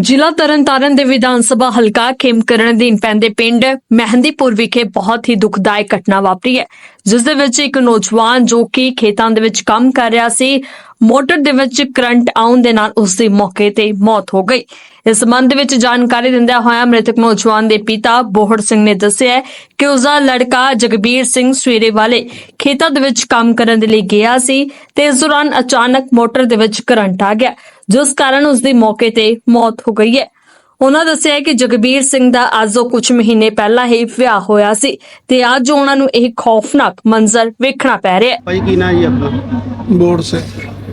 ਜ਼ਿਲ੍ਹਾ ਤਰਨਤਾਰਨ ਦੇ ਵਿਧਾਨ ਸਭਾ ਹਲਕਾ ਖੇਮਕਰਨ ਅਧੀਨ ਪੈਂਦੇ ਪਿੰਡ ਮਹਿੰਦੀਪੁਰ ਵਿਖੇ ਬਹੁਤ ਹੀ ਦੁਖਦਾਇਕ ਘਟਨਾ ਵਾਪਰੀ ਹੈ, ਜਿਸ ਦੇ ਵਿੱਚ ਇੱਕ ਨੌਜਵਾਨ ਜੋ ਕਿ ਖੇਤਾਂ ਦੇ ਵਿੱਚ ਕੰਮ ਕਰ ਰਿਹਾ ਸੀ, ਮੋਟਰ ਦੇ ਵਿੱਚ ਕਰੰਟ ਆਉਣ ਦੇ ਨਾਲ ਉਸ ਦੀ ਮੌਕੇ ਤੇ ਮੌਤ ਹੋ ਗਈ। ਇਸ ਸੰਬੰਧ ਵਿੱਚ ਜਾਣਕਾਰੀ ਦਿੰਦਿਆਂ ਹੋਇਆ ਮ੍ਰਿਤਕ ਨੌਜਵਾਨ ਦੇ ਪਿਤਾ ਬੋਹੜ ਸਿੰਘ ਨੇ ਦੱਸਿਆ ਕਿ ਉਸ ਦਾ ਲੜਕਾ ਜਗਬੀਰ ਸਿੰਘ ਸਵੇਰੇ ਵਾਲੇ ਖੇਤਾਂ ਦੇ ਵਿੱਚ ਕੰਮ ਕਰਨ ਦੇ ਲਈ ਗਿਆ ਸੀ ਤੇ ਇਸ ਦੌਰਾਨ ਅਚਾਨਕ ਮੋਟਰ ਦੇ ਵਿੱਚ ਕਰੰਟ ਆ ਗਿਆ। ਜਿਸ ਕਾਰਨ ਉਸ ਦੀ ਮੌਕੇ ਤੇ ਮੌਤ ਹੋ ਗਈ ਹੈ। ਉਹਨਾਂ ਦੱਸਿਆ ਹੈ ਕਿ ਜਗਬੀਰ ਸਿੰਘ ਦਾ ਅੱਜ ਕੁਝ ਮਹੀਨੇ ਪਹਿਲਾਂ ਹੀ ਵਿਆਹ ਹੋਇਆ ਸੀ ਤੇ ਅੱਜ ਉਹਨਾਂ ਨੂੰ ਇਹ ਖੌਫਨਾਕ ਮੰਜ਼ਰ ਵੇਖਣਾ ਪੈ ਰਿਹਾ ਹੈ। ਭਾਈ ਕੀ ਨਾਂ ਜੀ ਆਪਣਾ? ਬੋਰਡ ਸੇ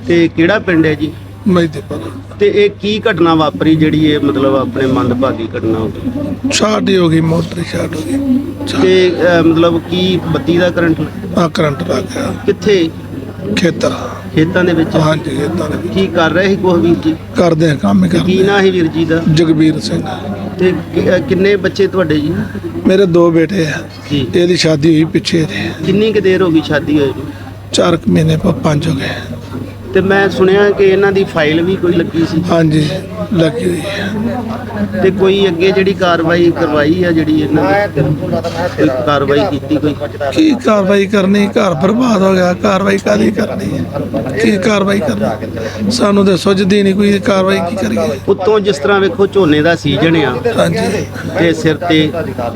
ਤੇ ਕਿਹੜਾ ਪਿੰਡ ਹੈ ਜੀ? ਮਜ਼ਦੂਰ ਤੇ ਇਹ ਕੀ ਘਟਨਾ ਵਾਪਰੀ ਜਿਹੜੀ ਇਹ ਮਤਲਬ ਆਪਣੇ ਮੰਦਭਾਗੀ ਘਟਨਾ ਹੋ ਗਈ? ਸ਼ਾਰਟ ਹੀ ਹੋ ਗਈ ਮੋਟਰ ਸ਼ਾਰਟ ਹੋ ਗਈ। ਤੇ ਅਹ, ਮਤਲਬ ਕੀ ਬੱਤੀ ਦਾ ਕਰੰਟ? ਆ ਕਰੰਟ ਲੱਗ ਗਿਆ। ਕਿੱਥੇ? ਖੇਤਰ ਖੇਤਾਂ ਦੇ ਵਿੱਚ? ਹਾਂਜੀ ਖੇਤਾਂ ਦੇ ਵਿੱਚ। ਕੀ ਕਰ ਰਹੇ ਸੀ ਕੋਈ ਵੀਰ ਜੀ ਕਰਦੇ ਆ ਕੰਮ ਹੀ ਕੀ ਕਰਦੇ ਨਾਂ ਹੈ ਵੀਰ ਜੀ ਦਾ? ਜਗਬੀਰ ਸਿੰਘ। ਤੇ ਕਿ- ਅਹ, ਕਿੰਨੇ ਬੱਚੇ ਤੁਹਾਡੇ ਜੀ? ਮੇਰੇ ਦੋ ਬੇਟੇ ਆ। ਜੀ। ਇਹਦੀ ਸ਼ਾਦੀ ਹੋਈ ਪਿੱਛੇ ਜੇ ਕਿੰਨੀ ਕੁ ਦੇਰ ਹੋ ਗਈ ਸ਼ਾਦੀ ਹੋਈ? ਨੂੰ ਚਾਰ ਕੁ ਮਹੀਨੇ ਪਾ ਪੰਜ ਹੋ ਗਏ। ਤੇ ਮੈਂ ਸੁਣਿਆ ਕਿ ਇਹਨਾਂ ਦੀ ਫਾਈਲ ਵੀ ਕੋਈ ਲੱਗੀ ਸੀ। ਹਾਂਜੀ ਲੱਗੀ ਹੋਈ ਹੈ। ਤੇ ਕੋਈ ਅੱਗੇ ਜਿਹੜੀ ਕਾਰਵਾਈ ਕਰਵਾਈ ਆ ਜਿਹੜੀ ਇਹਨਾਂ ਨੇ? ਕੋਈ ਕਾਰਵਾਈ ਕੀਤੀ ਕੋਈ? ਕੀ ਕਾਰਵਾਈ ਕਰਨੀ? ਘਰ ਬਰਬਾਦ ਹੋ ਗਿਆ। ਕਾਰਵਾਈ ਕਾਦੀ ਕਰਨੀ ਹੈ? ਕੀ ਕਾਰਵਾਈ ਕਰਨੀ? ਸਾਨੂੰ ਤੇ ਸੁਝਦੀ ਨਹੀਂ ਕੋਈ ਕਾਰਵਾਈ ਕੀ ਕਰੀਏ। ਉੱਤੋਂ ਜਿਸ ਤਰ੍ਹਾਂ ਵੇਖੋ ਝੋਨੇ ਦਾ ਸੀਜ਼ਨ ਆ। ਹਾਂਜੀ। ਤੇ ਸਿਰ ਤੇ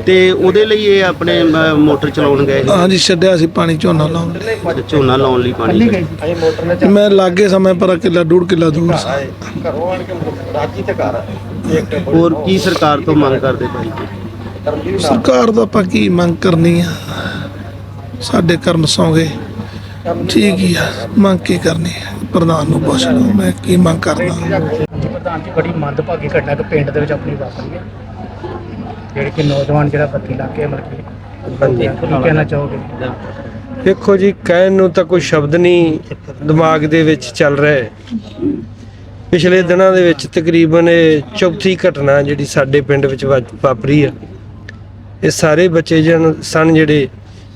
ਤੇ ਉਹਦੇ ਲਈ ਇਹ ਆਪਣੇ ਮੋਟਰ ਚਲਾਉਣ ਗਏ ਹਾਂਜੀ ਛੱਡਿਆ ਸੀ ਪਾਣੀ ਝੋਨਾ ਲਾਉਣ। ਲਈ ਝੋਨਾ ਲਾਉਣ ਲਈ ਪਾਣੀ ਮੈਂ ਲਾਗੇ ਸਮੇਂ ਪਰ ਕਿੱਲਾ ਡੂਢ ਕਿੱਲਾ ਦੂਰ ਸੀ। ਹੋਰ ਕੀ ਸਰਕਾਰ ਤੋਂ ਮੰਗ ਕਰਦੇ ਭਾਈ? ਜੀ ਸਰਕਾਰ ਤੋਂ ਆਪਾਂ ਕੀ ਮੰਗ ਕਰਨੀ ਆ? ਸਾਡੇ ਕਰਮ ਸੌਂਗੇ। ਠੀਕ ਹੀ ਆ ਮੰਗ ਕੀ ਕਰਨੀ ਆ? ਪ੍ਰਧਾਨ ਨੂੰ ਪੁੱਛ ਲਓ ਮੈਂ ਕੀ ਮੰਗ ਕਰਦਾ ਜੀ ਪ੍ਰਧਾਨ ਜੀ ਬੜੀ ਮੰਦਭਾਗੀ ਘਟਨਾ ਕਿ ਪਿੰਡ ਦੇ ਵਿੱਚ ਆਪਣੀ ਵਾਪਰੀ ਹੈ ਜਿਹੜੇ ਕਿ ਨੌਜਵਾਨ ਜਿਹੜਾ ਬੱਤੀ ਲਾ ਕੇ ਮਰ ਕੇ ਕੀ ਕਹਿਣਾ ਚਾਹੋਗੇ? ਦੇਖੋ ਜੀ, ਕਹਿਣ ਨੂੰ ਤਾਂ ਕੋਈ ਸ਼ਬਦ ਨਹੀਂ ਦਿਮਾਗ ਦੇ ਵਿੱਚ ਚੱਲ ਰਿਹਾ ਪਿਛਲੇ ਦਿਨਾਂ ਦੇ ਵਿੱਚ ਤਕਰੀਬਨ ਇਹ ਚੌਥੀ ਘਟਨਾ ਜਿਹੜੀ ਸਾਡੇ ਪਿੰਡ ਵਿੱਚ ਵਾ- ਵਾਪਰੀ ਆ। ਇਹ ਸਾਰੇ ਬੱਚੇ ਜਨ ਸਨ ਜਿਹੜੇ,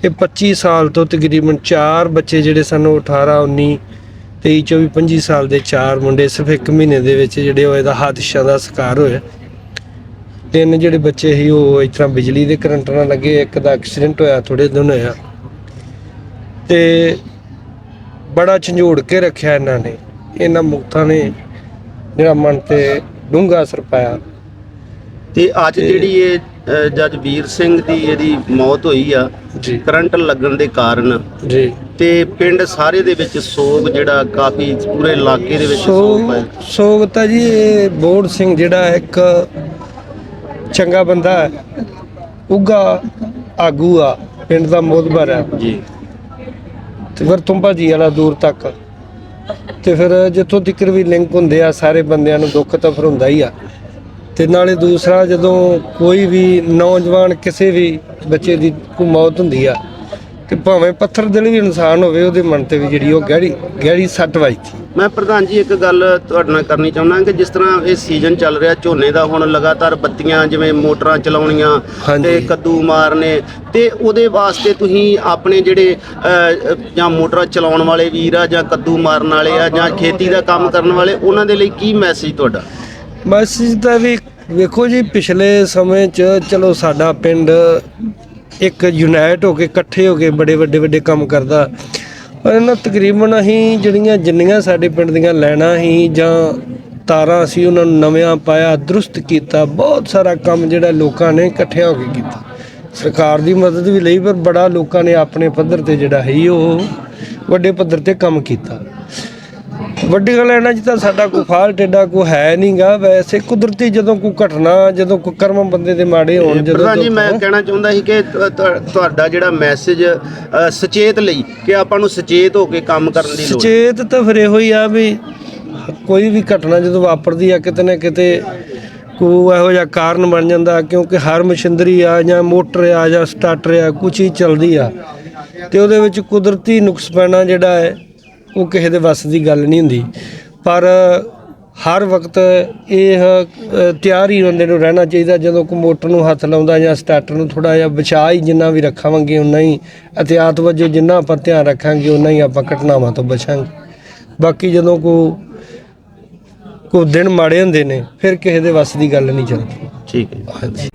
ਇਹ 25 ਸਾਲ ਤੋਂ ਤਕਰੀਬਨ 4 ਬੱਚੇ ਜਿਹੜੇ ਸਨ, ਉਹ 18 19 23 24 25 ਸਾਲ ਦੇ 4 ਮੁੰਡੇ ਸਿਰਫ ਇੱਕ ਮਹੀਨੇ ਦੇ ਵਿੱਚ ਜਿਹੜੇ ਉਹ ਇਹਦਾ ਹਾਦਸਾ ਦਾ ਸ਼ਿਕਾਰ ਹੋਇਆ ਤਿੰਨ ਜਿਹੜੇ ਬੱਚੇ ਸੀ, ਉਹ ਇਸ ਤਰ੍ਹਾਂ ਬਿਜਲੀ ਦੇ ਕਰੰਟ ਨਾਲ ਲੱਗੇ, ਇੱਕ ਦਾ ਐਕਸੀਡੈਂਟ ਹੋਇਆ ਥੋੜੇ ਦਿਨ ਹੋਇਆ। ਤੇ ਬੜਾ ਝੰਜੋੜ ਕੇ ਰੱਖਿਆ ਇਹਨਾਂ ਨੇ। ਇਹਨਾਂ ਮੁਕਤਾਂ ਨੇ ਜਿਹੜਾ ਮਨ ਤੇ ਡੂੰਘਾ ਅਸਰ ਪਾਇਆ। ਤੇ ਅੱਜ ਜਿਹੜੀ ਇਹ ਜੱਜ ਵੀਰ ਸਿੰਘ ਦੀ ਇਹਦੀ ਮੌਤ ਹੋਈ ਆ ਜੀ। ਕਰੰਟ ਲੱਗਣ ਦੇ ਕਾਰਨ। ਜੀ। ਤੇ ਪਿੰਡ ਸਾਰੇ ਦੇ ਵਿੱਚ ਸੋਗ ਜਿਹੜਾ ਕਾਫੀ ਪੂਰੇ ਇਲਾਕੇ ਦੇ ਵਿੱਚ ਸੋਗ ਸੋ ਹੈ ਸੋਗਤਾ ਜੀ ਇਹ ਬੋੜ ਸਿੰਘ ਜਿਹੜਾ ਇੱਕ ਚੰਗਾ ਬੰਦਾ ਹੈ। ਉਗਾ ਆਗੂ ਆ ਪਿੰਡ ਦਾ ਮੋਦਬਰ ਹੈ। ਜੀ। ਤੇ ਫਿਰ ਤੁੰਬਾ ਜੀ ਵਾਲਾ ਦੂਰ ਤੱਕ। ਤੇ ਫਿਰ ਜਿੱਥੋਂ ਤੱਕ ਵੀ ਲਿੰਕ ਹੁੰਦੇ ਆ, ਸਾਰੇ ਬੰਦਿਆਂ ਨੂੰ ਦੁੱਖ ਤਾਂ ਫਿਰ ਹੁੰਦਾ ਹੀ ਆ। ਤੇ ਨਾਲੇ ਦੂਸਰਾ ਜਦੋਂ ਕੋਈ ਵੀ ਨੌਜਵਾਨ ਕਿਸੇ ਵੀ ਬੱਚੇ ਦੀ ਕੋਈ ਮੌਤ ਹੁੰਦੀ ਆ, ਤੇ ਭਾਵੇਂ ਪੱਥਰ ਦਿਲ ਵੀ ਇਨਸਾਨ ਹੋਵੇ, ਉਹਦੇ ਮਨ ਤੇ ਵੀ ਜਿਹੜੀ ਉਹ ਗਹਿਰੀ ਗਹਿਰੀ ਸੱਟ ਵੱਜਦੀ। ਮੈਂ ਪ੍ਰਧਾਨ ਜੀ ਇੱਕ ਗੱਲ ਤੁਹਾਡੇ ਨਾਲ ਕਰਨੀ ਚਾਹੁੰਦਾ ਕਿ ਜਿਸ ਤਰ੍ਹਾਂ ਇਹ ਸੀਜ਼ਨ ਚੱਲ ਰਿਹਾ ਝੋਨੇ ਦਾ ਹੁਣ ਲਗਾਤਾਰ ਬੱਤੀਆਂ ਜਿਵੇਂ ਮੋਟਰਾਂ ਚਲਾਉਣੀਆਂ। ਤੇ ਕੱਦੂ ਮਾਰਨੇ ਤੇ ਉਹਦੇ ਵਾਸਤੇ ਤੁਸੀਂ ਆਪਣੇ ਜਿਹੜੇ ਜਾਂ ਮੋਟਰਾਂ ਚਲਾਉਣ ਵਾਲੇ ਵੀਰ ਆ ਜਾਂ ਕੱਦੂ ਮਾਰਨ ਵਾਲੇ ਆ ਜਾਂ ਖੇਤੀ ਦਾ ਕੰਮ ਕਰਨ ਵਾਲੇ ਉਹਨਾਂ ਦੇ ਲਈ ਕੀ ਮੈਸੇਜ ਤੁਹਾਡਾ ਮੈਸੇਜ ਤਾਂ ਵੀ ਵੇਖੋ ਜੀ ਪਿਛਲੇ ਸਮੇਂ 'ਚ ਚਲੋ ਸਾਡਾ ਪਿੰਡ ਇੱਕ ਯੂਨਾਈਟ ਹੋ ਕੇ ਇਕੱਠੇ ਹੋ ਕੇ ਬੜੇ ਵੱਡੇ ਵੱਡੇ ਕੰਮ ਕਰਦਾ ਪਰ ਇਹਨਾਂ ਤਕਰੀਬਨ ਅਸੀਂ ਜਿਹੜੀਆਂ ਜਿੰਨੀਆਂ ਸਾਡੇ ਪਿੰਡ ਦੀਆਂ ਲੈਣਾ ਸੀ ਜਾਂ ਤਾਰਾਂ ਅਸੀਂ ਉਹਨਾਂ ਨੂੰ ਨਵਿਆਂ ਪਾਇਆ, ਦਰੁਸਤ ਕੀਤਾ, ਬਹੁਤ ਸਾਰਾ ਕੰਮ ਜਿਹੜਾ ਲੋਕਾਂ ਨੇ ਇਕੱਠਿਆਂ ਹੋ ਕੇ ਕੀਤਾ। ਸਰਕਾਰ ਦੀ ਮਦਦ ਵੀ ਲਈ, ਪਰ ਬੜਾ ਲੋਕਾਂ ਨੇ ਆਪਣੇ ਪੱਧਰ ਤੇ ਜਿਹੜਾ ਹੈ ਉਹ ਵੱਡੇ ਪੱਧਰ ਤੇ ਕੰਮ ਕੀਤਾ। ਵੱਡੀ ਗੱਲ ਇਹਨਾਂ 'ਚ ਤਾਂ ਸਾਡਾ ਕੋਈ ਫਾਲਟ ਏਡਾ ਕੋਈ ਹੈ ਨਹੀਂਗਾ ਵੈਸੇ ਕੁਦਰਤੀ ਜਦੋਂ ਕੋਈ ਘਟਨਾ ਜਦੋਂ ਕੋਈ ਕਰਮ ਬੰਦੇ ਦੇ ਮਾੜੇ ਹੋਣ ਜਦੋਂ ਪ੍ਰਧਾਨ ਜੀ ਮੈਂ ਹੋਣ, ਕਹਿਣਾ ਚਾਹੁੰਦਾ ਸੀ ਕਿ ਤੁ- ਤੁ- ਤੁਹਾਡਾ ਜਿਹੜਾ ਮੈਸੇਜ ਸੁਚੇਤ ਲਈ ਕਿ ਆਪਾਂ ਨੂੰ ਸੁਚੇਤ ਹੋ ਕੇ ਕੰਮ ਕਰਨ ਦੀ ਲੋੜ ਹੈ। ਸੁਚੇਤ ਤਾਂ ਫਿਰ ਇਹੋ ਹੀ ਆ ਵੀ ਕੋਈ ਵੀ ਘਟਨਾ ਜਦੋਂ ਵਾਪਰਦੀ ਆ ਕਿਤੇ ਨਾ ਕਿਤੇ ਕੋਈ ਇਹੋ ਜਿਹਾ ਕਾਰਨ ਬਣ ਜਾਂਦਾ ਕਿਉਂਕਿ ਹਰ ਮਸ਼ੀਨਰੀ ਆ ਜਾਂ ਮੋਟਰ ਆ ਜਾਂ ਸਟਾਰਟਰ ਆ ਕੁਛ ਹੀ ਚੱਲਦੀ ਆ। ਤੇ ਉਹਦੇ ਵਿੱਚ ਕੁਦਰਤੀ ਨੁਕਸ ਪੈਣਾ ਜਿਹੜਾ ਹੈ ਉਹ ਕਿਸੇ ਦੇ ਵੱਸ ਦੀ ਗੱਲ ਨਹੀਂ ਹੁੰਦੀ। ਪਰ ਹਰ ਵਕਤ ਇਹ ਤਿਆਰ ਹੀ ਬੰਦੇ ਨੂੰ ਰਹਿਣਾ ਚਾਹੀਦਾ। ਜਦੋਂ ਕੋ ਮੋਟਰ ਨੂੰ ਹੱਥ ਲਾਉਂਦਾ ਜਾਂ ਸਟਾਰਟਰ ਨੂੰ ਥੋੜਾ ਜਿਹਾ ਬਚਾ ਹੀ ਜਿੰਨਾ ਵੀ ਰੱਖਾਂਗੇ ਉਨਾ ਹੀ ਅਤਿਆਤ ਵਜੋਂ ਜਿੰਨਾ ਆਪਾਂ ਧਿਆਨ ਰੱਖਾਂਗੇ ਉਨਾ ਹੀ ਆਪਾਂ ਘਟਨਾਵਾਂ ਤੋਂ ਬਚਾਂਗੇ। ਬਾਕੀ ਜਦੋਂ ਕੋ ਕੋਈ ਦਿਨ ਮਾੜੇ ਹੁੰਦੇ ਨੇ ਫਿਰ ਕਿਸੇ ਦੇ ਵੱਸ ਦੀ ਗੱਲ ਨਹੀਂ ਚੱਲਦੀ। ਠੀਕ ਹੈ। ਹਾਂਜੀ।